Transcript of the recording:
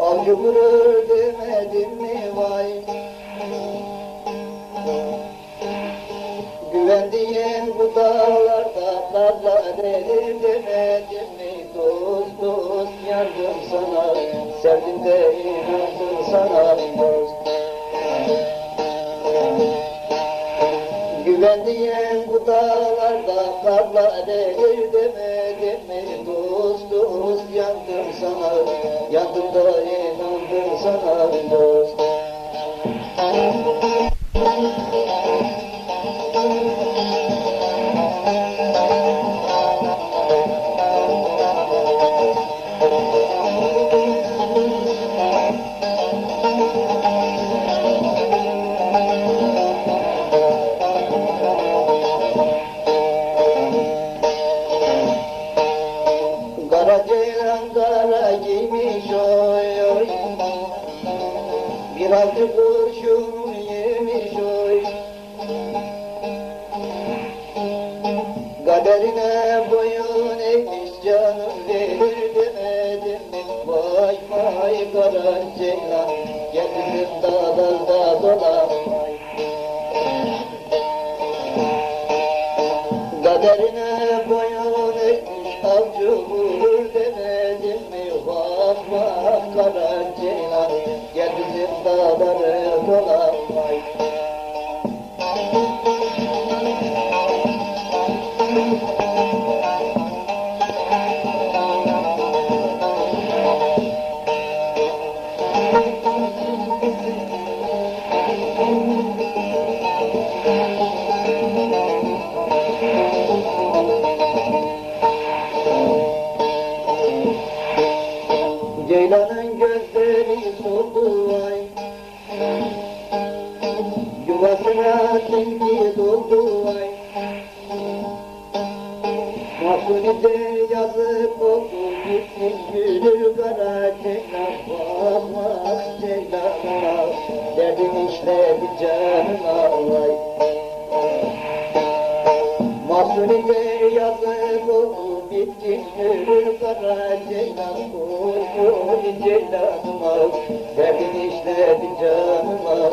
Avcı vurur dedim demedim mi Dost dost yardım sana Sevdim de inandım sana dost Güvendiğim bu dağlarda Karla dedim demedim mi Dost dost yandım sana Yandım da inandım sana. dost Bir altı kurşun yemiş oy. Kaderine boyun eğmiş canım verir demedim mi Vay vay kara ceylan. Geldim dağlarda dolanmay Kaderine boyun eğmiş avcı gözleri soldu ay Yuvasına tilki doldu ay Mahsulide yazık oldu gülü kara ceylan Vahmaz ceylana Derdim işledi Mahsulide yazık oldu gülü kara ceylan oy ceylanıma Derdin işledim canıma